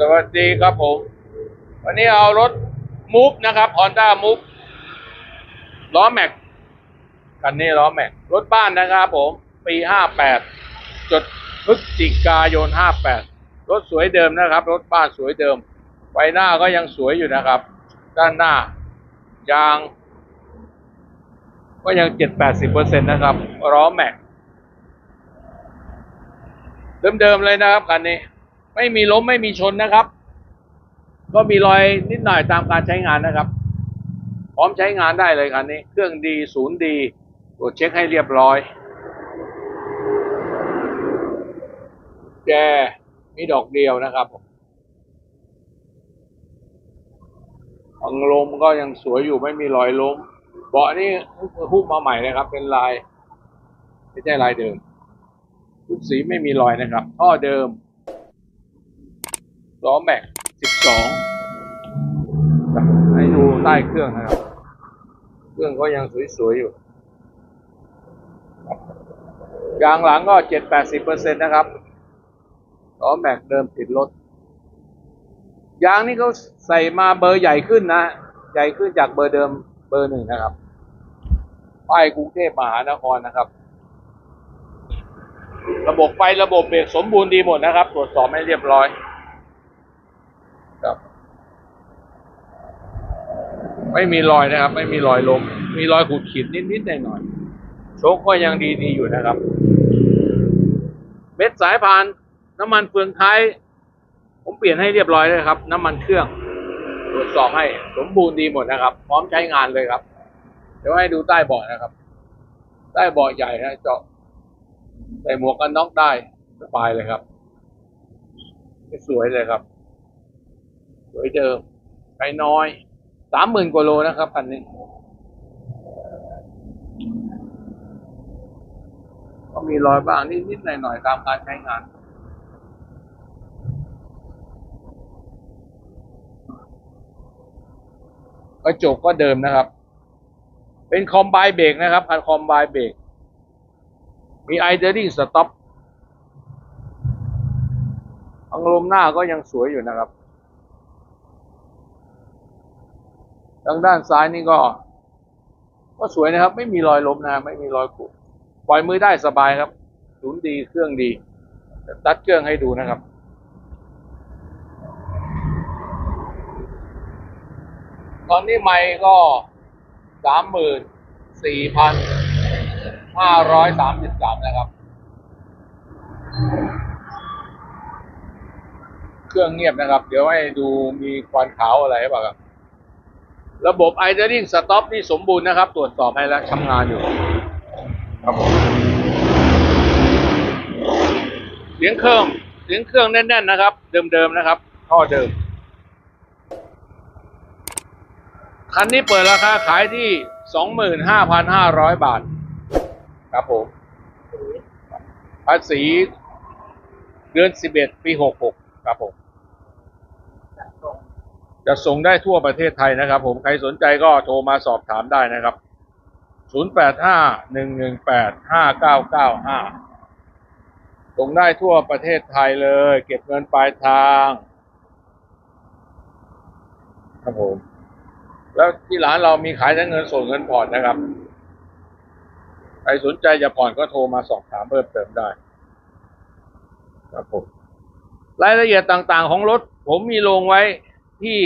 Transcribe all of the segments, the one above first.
สวัสดีครับผม วันนี้เอารถมูฟนะครับ Honda Move ล้อแม็กคันนี้ล้อแม็กรถบ้านนะครับผม ปีห้าแปดจดพฤศจิกายนห้าแปดรถสวยเดิมนะครับ รถบ้านสวยเดิมไฟหน้าก็ยังสวยอยู่นะครับ ด้านหน้ายาง ก็ยังเจ็ดแปดสิบเปอร์เซ็นต์นะครับล้อแม็กเดิมๆเลยนะครับคันนี้ ไม่มีล้มไม่มีชนนะครับ ก็มีรอยนิดหน่อยตามการใช้งานนะครับ พร้อมใช้งานได้เลยคันนี้ เครื่องดีศูนย์ดีตรวจเช็คให้เรียบร้อยแจมีดอกเดียวนะครับอังลมก็ยังสวยอยู่ไม่มีรอยล้ม เบาะนี่หุ้มมาใหม่นะครับ เป็นลาย ไม่ใช่ลายเดิมชุดสีไม่มีรอยนะครับท่อเดิม ล้อแม็กสิบสองให้ดูใต้เครื่องนะครับ เครื่องก็ยังสวยๆอยู่ ยางหลังก็เจ็ดแปดสิบเปอร์เซ็นต์นะครับล้อแม็กเดิมติดรถ ยางนี่เขาใส่มาเบอร์ใหญ่ขึ้นนะ ใหญ่ขึ้นจากเบอร์เดิมเบอร์หนึ่งนะครับ ป้ายกรุงเทพมหานครนะครับ ระบบไฟระบบเบรกสมบูรณ์ดีหมดนะครับ ตรวจสอบให้เรียบร้อย ครับ ไม่มีรอยนะครับ ไม่มีรอยล้มมีรอยขูดขีดนิดๆหน่อยๆโชคก็ยังดีๆอยู่นะครับ เม็ดสายพานน้ำมันเฟืองท้าย ผมเปลี่ยนให้เรียบร้อยเลยครับ น้ำมันเครื่องตรวจสอบให้สมบูรณ์ดีหมดนะครับ พร้อมใช้งานเลยครับ เดี๋ยวให้ดูใต้เบาะนะครับ ใต้เบาะใหญ่นะเจาะใส่หมวกกันน็อกได้สบายเลยครับสวยเลยครับ สวยเดิมไปน้อย สามหมื่นกว่าโลนะครับคันนี้ ก็มีรอยบ้างนิดๆหน่อยๆตามการใช้งานกระจกก็เดิมนะครับ เป็นคอมไบเบรกนะครับคันคอมไบเบรกมีไอเดอร์ดิ้งสต็อปอังลมหน้าก็ยังสวยอยู่นะครับ ทางด้านซ้ายนี่ก็ ก็สวยนะครับ ไม่มีรอยล้มนะไม่มีรอยขูดปล่อยมือได้สบายครับศูนย์ดีเครื่องดีตัดเครื่องให้ดูนะครับตอนนี้ไม่ก็สามหมื่นสี่พันห้าร้อยสามสิบสามนะครับ เครื่องเงียบนะครับ เดี๋ยวให้ดูมีควันขาวอะไรหรือเปล่าครับ ระบบไอเดอร์ g ิ s สต็อปนี่สมบูรณ์นะครับ ตรวจสอบให้แล้วทำงานอยู่ ครับผมเสียงเครื่องเสียงเครื่องแน่น ๆ นะครับ เดิม ๆ นะครับท่อเดิม คันนี้เปิดราคาขายที่สองหมื่นห้าพันห้าร้อยบาท ครับผมภาษีเดือนสิบเอ็ดปีหกหกครับผม จะส่งได้ทั่วประเทศไทยนะครับ ผมใครสนใจก็โทรมาสอบถามได้นะครับศูนย์แปดห้าหนึ่งหนึ่งแปดห้าเก้าเก้าห้าส่งได้ทั่วประเทศไทยเลย เก็บเงินปลายทางครับผมแล้วที่ร้านเรามีขายทั้งเงินสดเงินผ่อนนะครับ ใครสนใจจะผ่อนก็โทรมาสอบถามเพิ่มเติมได้ ครับผม รายละเอียดต่างๆของรถ ผมมีลงไว้ ที่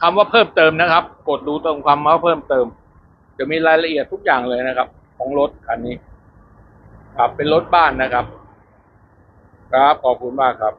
คำว่าเพิ่มเติมนะครับ กดดูตรงคำว่าเพิ่มเติม จะมีรายละเอียดทุกอย่างเลยนะครับ ของรถคันนี้ ครับเป็นรถบ้านนะครับ ครับขอบคุณมากครับ